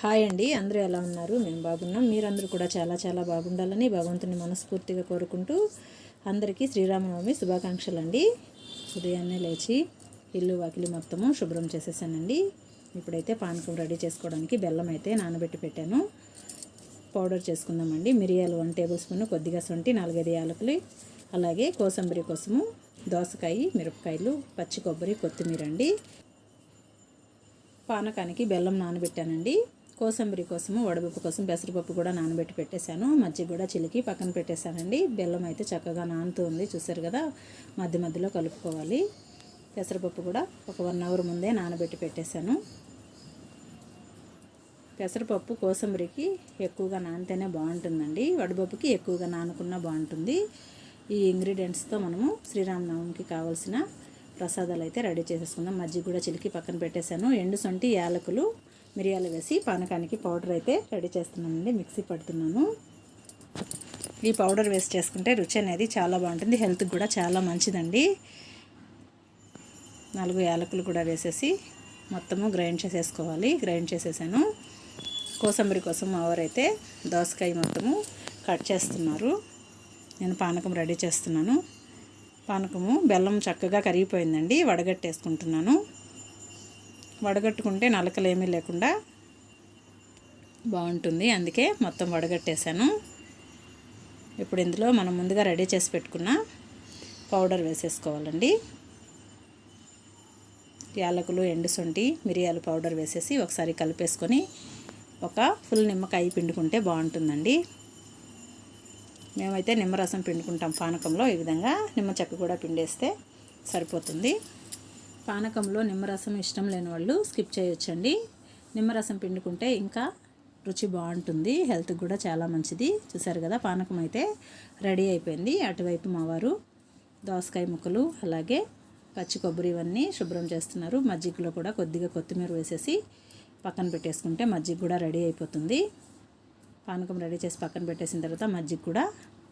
Hi అండి. అందరూ ఎలా ఉన్నారు? మేము బాగున్నాం. మీరందరూ కూడా చాలా చాలా బాగుండాలని భగవంతుని మనస్ఫూర్తిగా కోరుకుంటూ అందరికీ శ్రీరామనవమి శుభాకాంక్షలు అండి ఉదయాన్నే లేచి ఇల్లు వాకిలి మొత్తము శుభ్రం చేసేసానండి. ఇప్పుడైతే పానకం రెడీ చేసుకోవడానికి బెల్లం అయితే నానబెట్టి పెట్టాను. పౌడర్ చేసుకుందామండి. మిరియాలు వన్ టేబుల్ స్పూన్ కొద్దిగా సొంటి నాలుగైదు యాలకులు అలాగే కోసంబరి కోసము దోసకాయ మిరపకాయలు పచ్చి కొబ్బరి కొత్తిమీర అండి పానకానికి బెల్లం నానబెట్టానండి. కోసంబరి కోసము వడపప్పు కోసం పెసరపప్పు కూడా నానబెట్టి పెట్టేశాను. మజ్జిగ కూడా చిలికి పక్కన పెట్టేశానండి. బెల్లం అయితే చక్కగా నానుతుంది చూసారు కదా? మధ్య మధ్యలో కలుపుకోవాలి. పెసరపప్పు కూడా ఒక వన్ అవర్ ముందే నానబెట్టి పెట్టేశాను. పెసరపప్పు కోసంబరికి ఎక్కువగా నానితేనే బాగుంటుందండి. వడపప్పుకి ఎక్కువగా నానుకున్నా బాగుంటుంది. ఈ ఇంగ్రీడియంట్స్తో మనము శ్రీరామనవమికి కావాల్సిన ప్రసాదాలు అయితే రెడీ చేసేసుకుందాం. మజ్జిగ కూడా చిలికి పక్కన పెట్టేశాను. ఎండు సొంటి యాలకులు మిరియాలు వేసి పానకానికి పౌడర్ అయితే రెడీ చేస్తున్నానండి మిక్సీ పడుతున్నాను. ఈ పౌడర్ వేస్ట్ చేసుకుంటే రుచి అనేది చాలా బాగుంటుంది హెల్త్కి కూడా చాలా మంచిదండి. నాలుగు యాలకులు కూడా వేసేసి మొత్తము గ్రైండ్ చేసేసుకోవాలి గ్రైండ్ చేసేసాను. కోసంబరి కోసం ఎవరైతే దోసకాయ మొత్తము కట్ చేస్తున్నారు. నేను పానకం రెడీ చేస్తున్నాను. పానకము బెల్లం చక్కగా కరిగిపోయిందండి వడగట్టేసుకుంటున్నాను. వడగట్టుకుంటే నలకలు ఏమీ లేకుండా బాగుంటుంది. అందుకే మొత్తం వడగట్టేశాను. ఇప్పుడు ఇందులో మనం ముందుగా రెడీ చేసి పెట్టుకున్న పౌడర్ వేసేసుకోవాలండి. యాలకులు ఎండుసొంటి మిరియాల మిరియాలు పౌడర్ వేసేసి ఒకసారి కలిపేసుకొని ఒక ఫుల్ నిమ్మకాయ పిండుకుంటే బాగుంటుందండి. మేమైతే నిమ్మరసం పిండుకుంటాం పానకంలో. ఈ విధంగా నిమ్మ చెక్క కూడా పిండేస్తే సరిపోతుంది. పానకంలో నిమ్మరసం ఇష్టం లేని వాళ్ళు స్కిప్ చేయొచ్చండి. నిమ్మరసం పిండుకుంటే ఇంకా రుచి బాగుంటుంది హెల్త్కి కూడా చాలా మంచిది. చూసారు కదా పానకం అయితే రెడీ అయిపోయింది. అటువైపు మావారు దోసకాయ ముక్కలు అలాగే పచ్చి కొబ్బరి ఇవన్నీ శుభ్రం చేస్తున్నారు. మజ్జిగలో కూడా కొద్దిగా కొత్తిమీర వేసేసి పక్కన పెట్టేసుకుంటే మజ్జిగ కూడా రెడీ అయిపోతుంది. పానకం రెడీ చేసి పక్కన పెట్టేసిన తర్వాత మజ్జిగ కూడా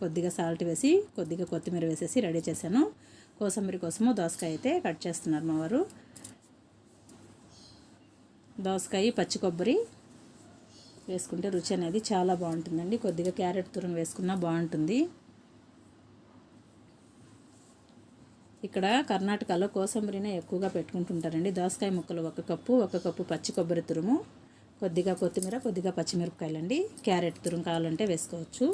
కొద్దిగా సాల్ట్ వేసి కొద్దిగా కొత్తిమీర వేసేసి రెడీ చేశాను. కోసంబరి కోసము దోసకాయ అయితే కట్ చేస్తున్నారు మా వారు. దోసకాయ పచ్చి కొబ్బరి వేసుకుంటే రుచి అనేది చాలా బాగుంటుందండి. కొద్దిగా క్యారెట్ తురుము వేసుకున్నా బాగుంటుంది. ఇక్కడ కర్ణాటకలో కోసంబరినే ఎక్కువగా పెట్టుకుంటుంటారండి. దోసకాయ ముక్కలు ఒక కప్పు ఒక కప్పు పచ్చి కొబ్బరి తురుము. కొద్దిగా కొత్తిమీర కొద్దిగా పచ్చిమిరపకాయలు అండి క్యారెట్ తురుము కావాలంటే వేసుకోవచ్చు.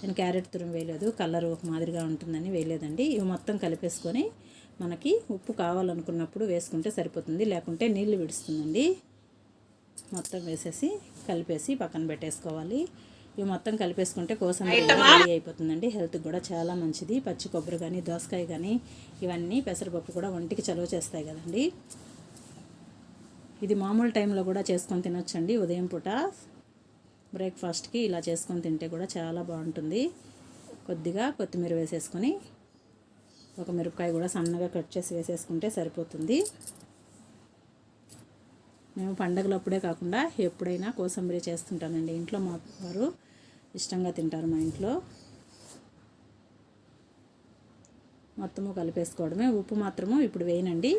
నేను క్యారెట్ తురుము వేయలేదు. కలర్ ఒక మాదిరిగా ఉంటుందని వేయలేదండి. ఇవి మొత్తం కలిపేసుకొని మనకి ఉప్పు కావాలనుకున్నప్పుడు వేసుకుంటే సరిపోతుంది. లేకుంటే నీళ్ళు విడుస్తుందండి. మొత్తం వేసేసి కలిపేసి పక్కన పెట్టేసుకోవాలి. ఇవి మొత్తం కలిపేసుకుంటే కోసం రెడీ అయిపోతుందండి. హెల్త్కి కూడా చాలా మంచిది. పచ్చి కొబ్బరి కానీ దోసకాయ కానీ ఇవన్నీ పెసరపప్పు కూడా ఒంటికి చలువ చేస్తాయి కదండి. ఇది మామూలు టైంలో కూడా చేసుకొని తినొచ్చండి ఉదయం పూట. బ్రేక్ఫాస్ట్కి ఇలా చేసుకొని తింటే కూడా చాలా బాగుంటుంది. కొద్దిగా కొత్తిమీర వేసేసుకొని ఒక మిరపకాయ కూడా సన్నగా కట్ చేసి వేసేసుకుంటే సరిపోతుంది. మేము పండగలప్పుడే కాకుండా ఎప్పుడైనా కోసంబరి చేస్తుంటానండి ఇంట్లో మా వారు ఇష్టంగా తింటారు మా ఇంట్లో. మొత్తము కలిపేసుకోవడమే. ఉప్పు మాత్రము ఇప్పుడు వేయనండి.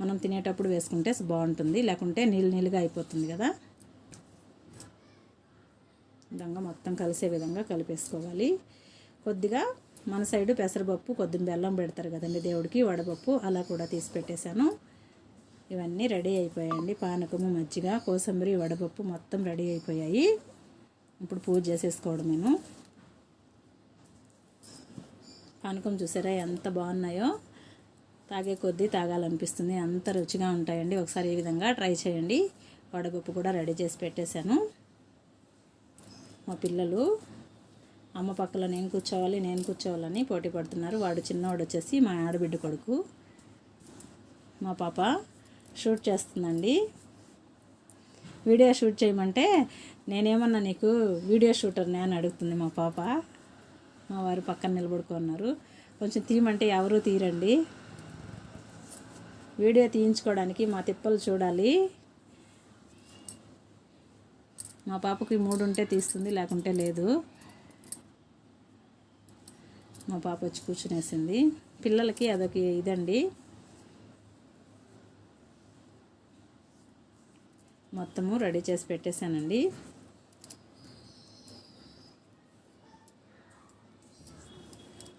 మనం తినేటప్పుడు వేసుకుంటే బాగుంటుంది. లేకుంటే నీళ్ళు నీళ్ళుగా అయిపోతుంది కదా. విధంగా మొత్తం కలిసే విధంగా కలిపేసుకోవాలి. కొద్దిగా మన సైడు పెసరపప్పు కొద్దిగా బెల్లం పెడతారు కదండి దేవుడికి వడపప్పు అలా కూడా తీసి పెట్టేశాను. ఇవన్నీ రెడీ అయిపోయాయండి. పానకము మజ్జిగ కోసంబరి వడపప్పు మొత్తం రెడీ అయిపోయాయి. ఇప్పుడు పూజ చేసేసుకోవడం నేను పానకం చూసారా ఎంత బాగున్నాయో. తాగే కొద్దీ తాగాలనిపిస్తుంది. అంత రుచిగా ఉంటాయండి. ఒకసారి ఈ విధంగా ట్రై చేయండి. వడపప్పు కూడా రెడీ చేసి పెట్టేశాను. మా పిల్లలు అమ్మ పక్కలో నేను కూర్చోవాలి నేను కూర్చోవాలని పోటీ పడుతున్నారు. వాడు చిన్నవాడు వచ్చేసి మా ఆడబిడ్డ కొడుకు. మా పాప షూట్ చేస్తుందండి. వీడియో షూట్ చేయమంటే నేనేమన్నా నీకు వీడియో షూటర్ని అని అడుగుతుంది మా పాప. మా వారు పక్కన నిలబడుకున్నారు. కొంచెం తీయమంటే ఎవరు తీరండి వీడియో తీయించుకోవడానికి మా తిప్పలు చూడాలి. మా పాపకి మూడు ఉంటే తీస్తుంది లేకుంటే లేదు. మా పాప వచ్చి కూర్చునేసింది. పిల్లలకి అదొక ఇదండి. మొత్తము రెడీ చేసి పెట్టేశానండి.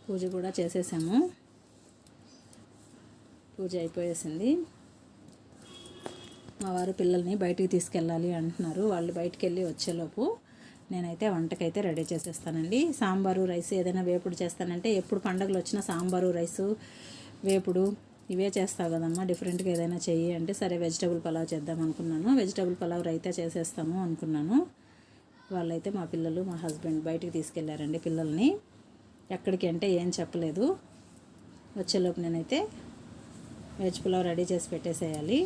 పూజ కూడా చేసేసాము. పూజ అయిపోయేసింది. మా వారు పిల్లల్ని బయటికి తీసుకెళ్ళాలి అంటున్నారు. వాళ్ళు బయటికి వెళ్ళి వచ్చేలోపు నేనైతే వంటకైతే రెడీ చేసేస్తానండి. సాంబారు రైస్ ఏదైనా వేపుడు చేస్తానంటే ఎప్పుడు పండగలు వచ్చినా సాంబారు రైసు వేపుడు ఇవే చేస్తావు కదమ్మా డిఫరెంట్గా ఏదైనా చెయ్యి అంటే సరే వెజిటబుల్ పలావ్ చేద్దాం అనుకున్నాను. వెజిటబుల్ పలావ్ రైతే చేసేస్తాము అనుకున్నాను. వాళ్ళైతే మా పిల్లలు మా హస్బెండ్ బయటికి తీసుకెళ్ళారండి పిల్లల్ని. ఎక్కడికి అంటే ఏం చెప్పలేదు. వచ్చేలోపు నేనైతే వెజ్ పులావ్ రెడీ చేసి పెట్టేసేయాలి.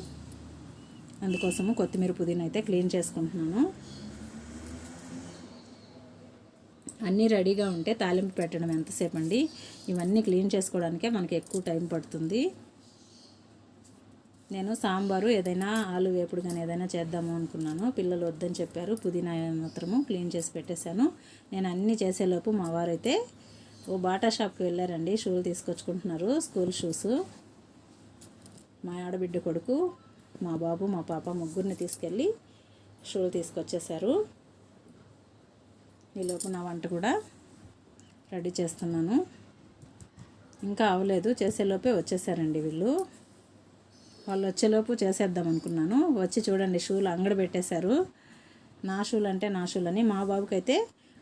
అందుకోసము కొత్తిమీర పుదీనా అయితే క్లీన్ చేసుకుంటున్నాను అన్నీ రెడీగా ఉంటే తాలింపు పెట్టడం ఎంతసేపు అండి ఇవన్నీ క్లీన్ చేసుకోవడానికే మనకి ఎక్కువ టైం పడుతుంది. నేను సాంబారు ఏదైనా ఆలు వేపుడు కానీ ఏదైనా చేద్దాము అనుకున్నాను. పిల్లలు వద్దని చెప్పారు. పుదీనా మాత్రము క్లీన్ చేసి పెట్టేశాను. నేను అన్నీ చేసేలోపు మా వారైతే ఓ బాటా షాప్కి వెళ్ళారండి. షూలు తీసుకొచ్చుకుంటున్నారు. School shoes. మా ఆడబిడ్డ కొడుకు మా బాబు మా పాప ముగ్గురిని తీసుకెళ్ళి షూలు తీసుకొచ్చేసారు ఈలోపు నా వంట కూడా రెడీ చేస్తున్నాను. ఇంకా అవలేదు చేసేలోపే వచ్చేసారండి వీళ్ళు. వాళ్ళు వచ్చేలోపు చేసేద్దాం అనుకున్నాను. వచ్చి చూడండి షూలు అంగడి పెట్టేశారు. నా షూలు అంటే నా షూలు అని మా బాబుకి అయితే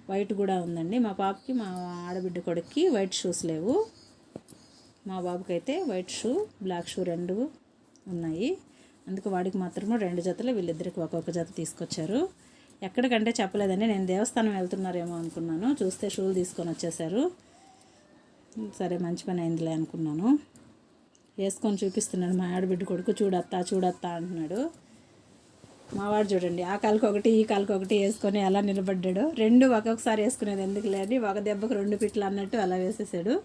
వైట్ కూడా ఉందండి. మా పాపకి మా ఆడబిడ్డ కొడుక్కి వైట్ షూస్ లేవు. మా బాబుకి అయితే వైట్ షూ బ్లాక్ షూ రెండు ఉన్నాయి. అందుకు వాడికి మాత్రము రెండు జతలు వీళ్ళిద్దరికి ఒక్కొక్క జత తీసుకొచ్చారు. ఎక్కడికంటే చెప్పలేదండి నేను దేవస్థానం వెళ్తున్నారేమో అనుకున్నాను. చూస్తే షూలు తీసుకొని వచ్చేసారు సరే మంచి పని అయిందిలే అనుకున్నాను. వేసుకొని చూపిస్తున్నాడు మా ఆడబిడ్డ కొడుకు. చూడత్తా చూడత్తా అంటున్నాడు. మావాడు చూడండి ఆ కాలుకి ఒకటి ఈ కాలుకి ఒకటి వేసుకొని ఎలా నిలబడ్డాడు. రెండు ఒక్కొక్కసారి వేసుకునేది ఎందుకు లేని ఒక దెబ్బకు రెండు పిట్లు అన్నట్టు అలా వేసేసాడు.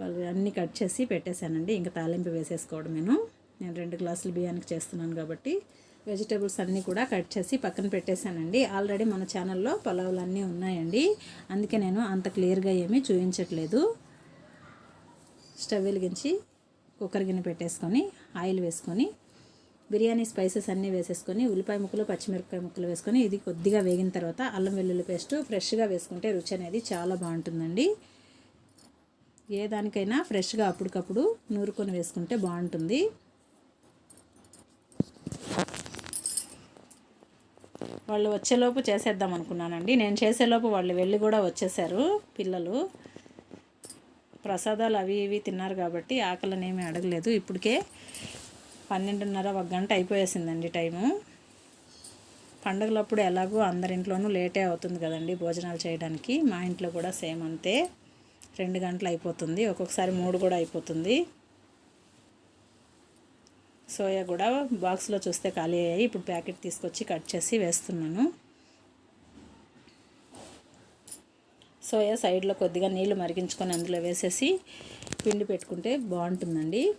వాళ్ళు అన్నీ కట్ చేసి పెట్టేశానండి. ఇంకా తాలింపు వేసేసుకోవడం నేను. నేను రెండు గ్లాసులు బియ్యానికి చేస్తున్నాను కాబట్టి వెజిటేబుల్స్ అన్నీ కూడా కట్ చేసి పక్కన పెట్టేశానండి. ఆల్రెడీ మన ఛానల్లో పలావులు అన్నీ ఉన్నాయండి. అందుకే నేను అంత క్లియర్గా ఏమీ చూపించట్లేదు. స్టవ్ వెలిగించి కుక్కర్ గిన్నె పెట్టేసుకొని ఆయిల్ వేసుకొని బిర్యానీ స్పైసెస్ అన్నీ వేసేసుకొని ఉల్లిపాయ ముక్కలు పచ్చిమిరపకాయ ముక్కలు వేసుకొని ఇది కొద్దిగా వేగిన తర్వాత అల్లం వెల్లుల్లి పేస్ట్ ఫ్రెష్గా వేసుకుంటే రుచి అనేది చాలా బాగుంటుందండి. ఏ దానికైనా ఫ్రెష్గా అప్పటికప్పుడు నూరుకొని వేసుకుంటే బాగుంటుంది. వాళ్ళు వచ్చేలోపు చేసేద్దాం అనుకున్నానండి. నేను చేసేలోపు వాళ్ళు వెళ్ళి కూడా వచ్చేసారు పిల్లలు. ప్రసాదాలు అవి ఇవి తిన్నారు కాబట్టి ఆకలిని ఏమీ అడగలేదు. ఇప్పటికే పన్నెండున్నర ఒక గంట అయిపోయేసిందండి టైము. పండుగలప్పుడు ఎలాగో అందరింట్లోనూ లేటే అవుతుంది కదండి భోజనాలు చేయడానికి. మా ఇంట్లో కూడా సేమ్ అంతే. రెండు గంటలు అయిపోతుంది. ఒక్కొక్కసారి మూడు కూడా అయిపోతుంది. సోయా కూడా బాక్స్లో చూస్తే ఖాళీ అయ్యాయి. ఇప్పుడు ప్యాకెట్ తీసుకొచ్చి కట్ చేసి వేస్తున్నాను. సోయా సైడ్లో కొద్దిగా నీళ్ళు మరిగించుకొని అందులో వేసేసి పిండి పెట్టుకుంటే బాగుంటుందండి.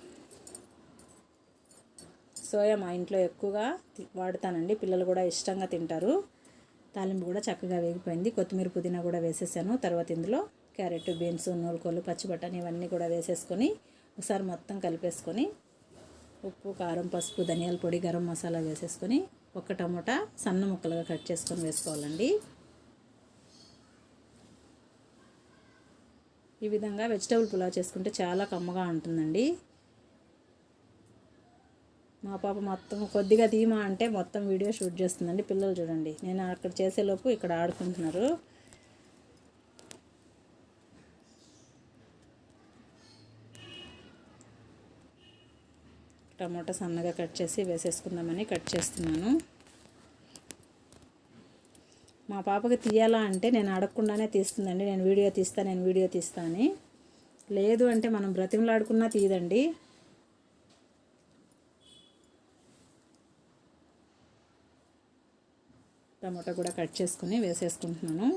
సోయా మా ఇంట్లో ఎక్కువగా వాడతానండి. పిల్లలు కూడా ఇష్టంగా తింటారు. తాలింపు కూడా చక్కగా వేగిపోయింది. కొత్తిమీర పుదీనా కూడా వేసేసాను. తర్వాత ఇందులో క్యారెట్ బీన్స్ నూలుకోలు పచ్చిబఠాని ఇవన్నీ కూడా వేసేసుకొని ఒకసారి మొత్తం కలిపేసుకొని ఉప్పు కారం పసుపు ధనియాల పొడి గరం మసాలా వేసేసుకొని ఒక టమోటా సన్న ముక్కలుగా కట్ చేసుకొని వేసుకోవాలండి. ఈ విధంగా వెజిటబుల్ పులావ్ చేసుకుంటే చాలా కమ్మగా ఉంటుందండి. మా పాప మొత్తం కొద్దిగా తీమా అంటే మొత్తం వీడియో షూట్ చేస్తుందండి. పిల్లలు చూడండి. నేను అక్కడ చేసేలోపు ఇక్కడ ఆడుకుంటున్నారు. టమోటా సన్నగా కట్ చేసి వేసేసుకుందామని కట్ చేస్తున్నాను. మా పాపకి తీయాలా అంటే నేను అడగకుండానే తీస్తుందండి. నేను వీడియో తీస్తా నేను వీడియో తీస్తా అని. లేదు అంటే మనం బ్రతిమలాడుకున్నా తీయదండి టమోటా కూడా కట్ చేసుకుని వేసేసుకుంటున్నాను.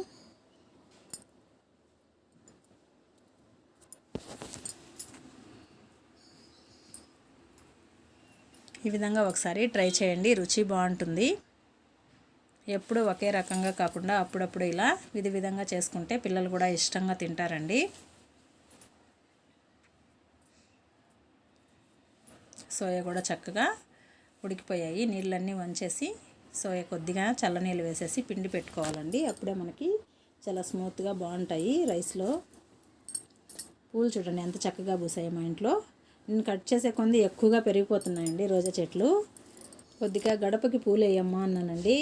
ఈ విధంగా ఒకసారి ట్రై చేయండి. రుచి బాగుంటుంది. ఎప్పుడు ఒకే రకంగా కాకుండా అప్పుడప్పుడు ఇలా విధి విధంగా చేసుకుంటే పిల్లలు కూడా ఇష్టంగా తింటారండి. సోయా కూడా చక్కగా ఉడికిపోయాయి. నీళ్ళన్నీ వంచేసి సోయా కొద్దిగా చల్లనీళ్ళు వేసేసి పిండి పెట్టుకోవాలండి. అప్పుడే మనకి చాలా స్మూత్గా బాగుంటాయి రైస్లో. పూలు చూడండి ఎంత చక్కగా పూసాయి మా ఇంట్లో. నేను కట్ చేసే కొంది ఎక్కువగా పెరిగిపోతున్నాయండి రోజా చెట్లు. కొద్దిగా గడపకి పూలు వేయమ్మా అన్నానండి.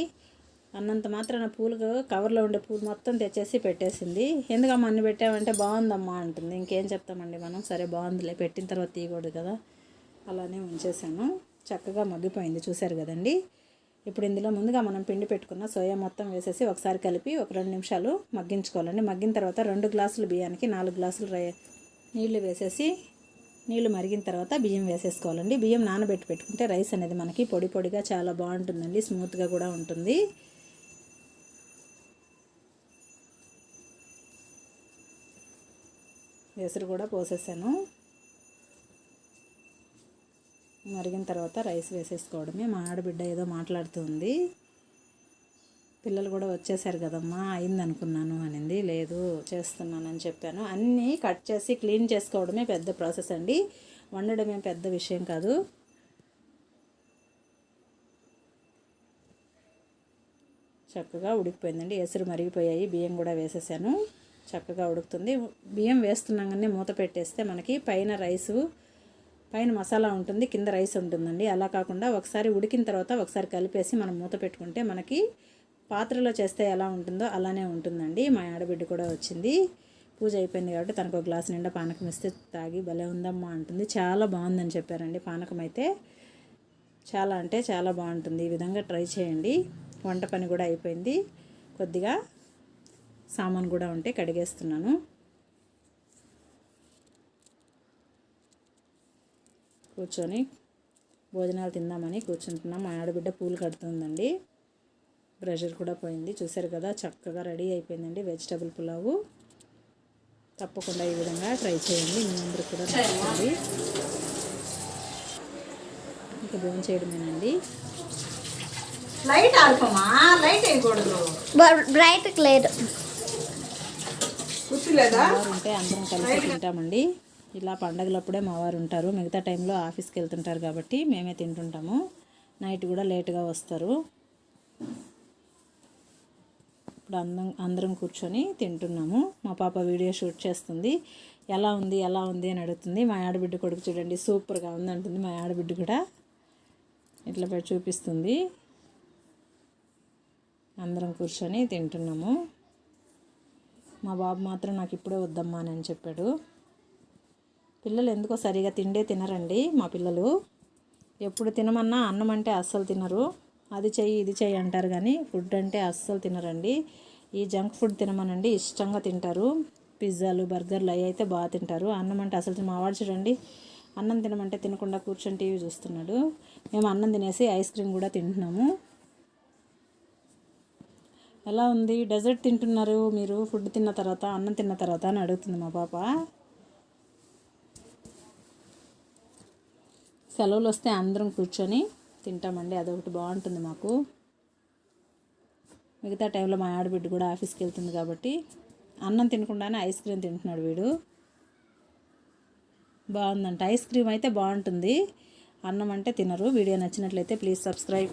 అన్నంత మాత్రాన పూలు కవర్లో ఉండే పూలు మొత్తం తెచ్చేసి పెట్టేసింది. ఎందుకమ్మా అన్ని పెట్టామంటే బాగుందమ్మా అంటుంది. ఇంకేం చెప్తామండి మనం? సరే బాగుందిలే పెట్టిన తర్వాత తీయకూడదు కదా. అలానే ఉంచేసాను చక్కగా మగ్గిపోయింది చూశారు కదండి. ఇప్పుడు ఇందులో ముందుగా మనం పిండి పెట్టుకున్న సోయా మొత్తం వేసేసి ఒకసారి కలిపి ఒక రెండు నిమిషాలు మగ్గించుకోవాలండి. మగ్గిన తర్వాత రెండు గ్లాసులు బియ్యానికి నాలుగు గ్లాసులు రై నీళ్ళు వేసేసి నీళ్ళు మరిగిన తర్వాత బియ్యం వేసేసుకోవాలండి. బియ్యం నానబెట్టి పెట్టుకుంటే రైస్ అనేది మనకి పొడి పొడిగా చాలా బాగుంటుందండి. స్మూత్గా కూడా ఉంటుంది. ఎసురు కూడా పోసేసాను. మరిగిన తర్వాత రైస్ వేసేసుకోవడమే. మా ఆడబిడ్డ ఏదో మాట్లాడుతుంది పిల్లలు కూడా వచ్చేసారు కదమ్మా అయింది అనుకున్నాను అనింది. లేదు చేస్తున్నానని చెప్పాను. అన్నీ కట్ చేసి క్లీన్ చేసుకోవడమే పెద్ద ప్రాసెస్ అండి. వండడమే పెద్ద విషయం కాదు. చక్కగా ఉడికిపోయిందండి. ఎసురు మరిగిపోయాయి. బియ్యం కూడా వేసేసాను. చక్కగా ఉడుకుతుంది. బియ్యం వేస్తున్నాగానే మూత పెట్టేస్తే మనకి పైన రైసు పైన మసాలా ఉంటుంది కింద రైస్ ఉంటుందండి. అలా కాకుండా ఒకసారి ఉడికిన తర్వాత ఒకసారి కలిపేసి మనం మూత పెట్టుకుంటే మనకి పాత్రలో చేస్తే ఎలా ఉంటుందో అలానే ఉంటుందండి. మా ఆడబిడ్డ కూడా వచ్చింది. పూజ అయిపోయింది కాబట్టి తనకు ఒక గ్లాస్ నిండా పానకం ఇస్తే తాగి భలే ఉందమ్మా అంటుంది. చాలా బాగుందని చెప్పారండి పానకం అయితే. చాలా అంటే చాలా బాగుంటుంది. ఈ విధంగా ట్రై చేయండి. వంట పని కూడా అయిపోయింది. కొద్దిగా సామాన్ కూడా ఉంటే కడిగేస్తున్నాను. కూర్చొని భోజనాలు తిందామని కూర్చుంటున్నాం. మా ఆడబిడ్డ పూలు కడుతుందండి. ప్రెషర్ కూడా పోయింది. చూసారు కదా చక్కగా రెడీ అయిపోయిందండి వెజిటబుల్ పులావు. తప్పకుండా ఈ విధంగా ట్రై చేయండి. మీ అందరూ కూడా నచ్చుతుంది ఇంకా భోజనం చేయడమేనండి. లైట్ ఆడుకోమా లైట్ వేయకూడదు. బ్రైట్ లేదు ఉంటే అందరం కలిసి తింటామండి. ఇలా పండగలప్పుడే మావారు ఉంటారు మిగతా టైంలో ఆఫీస్కి వెళ్తుంటారు కాబట్టి మేమే తింటుంటాము. నైట్ కూడా లేట్గా వస్తారు. ఇప్పుడు అందం అందరం కూర్చొని తింటున్నాము. మా పాప వీడియో షూట్ చేస్తుంది. ఎలా ఉంది ఎలా ఉంది అని అడుగుతుంది. మా ఆడబిడ్డ కొడుకు చూడండి సూపర్గా ఉంది అంటుంది మా ఆడబిడ్డ కూడా ఇట్లా పెట్టి చూపిస్తుంది. అందరం కూర్చొని తింటున్నాము. మా బాబు మాత్రం నాకు ఇప్పుడే వద్దమ్మా అని చెప్పాడు. పిల్లలు ఎందుకో సరిగా తిండే తినరండి మా పిల్లలు. ఎప్పుడు తినమన్నా అన్నం అంటే అస్సలు తినరు. అది చెయ్యి ఇది చెయ్యి అంటారు కానీ ఫుడ్ అంటే అస్సలు తినరండి. ఈ జంక్ ఫుడ్ తినమనండి ఇష్టంగా తింటారు. పిజ్జాలు బర్గర్లు అవి అయితే బాగా తింటారు. అన్నం అంటే అసలు మావాడు చూడండి అన్నం తినమంటే తినకుండా కూర్చొని టీవీ చూస్తున్నాడు. మేము అన్నం తినేసి ఐస్ క్రీమ్ కూడా తింటున్నాము. ఎలా ఉంది? డెజర్ట్ తింటున్నారు మీరు? ఫుడ్ తిన్న తర్వాత అన్నం తిన్న తర్వాత అని అడుగుతుంది మా పాప. సెలవులు వస్తే అందరం కూర్చొని తింటామండి అదొకటి బాగుంటుంది మాకు. మిగతా టైంలో మా ఆడబిడ్డ కూడా ఆఫీస్కి వెళ్తుంది కాబట్టి అన్నం తినకుండానే ఐస్ క్రీమ్ తింటున్నాడు వీడు. బాగుందంట. ఐస్ క్రీమ్ అయితే బాగుంటుంది. అన్నం అంటే తినరు. వీడియో నచ్చినట్లయితే ప్లీజ్ సబ్స్క్రైబ్.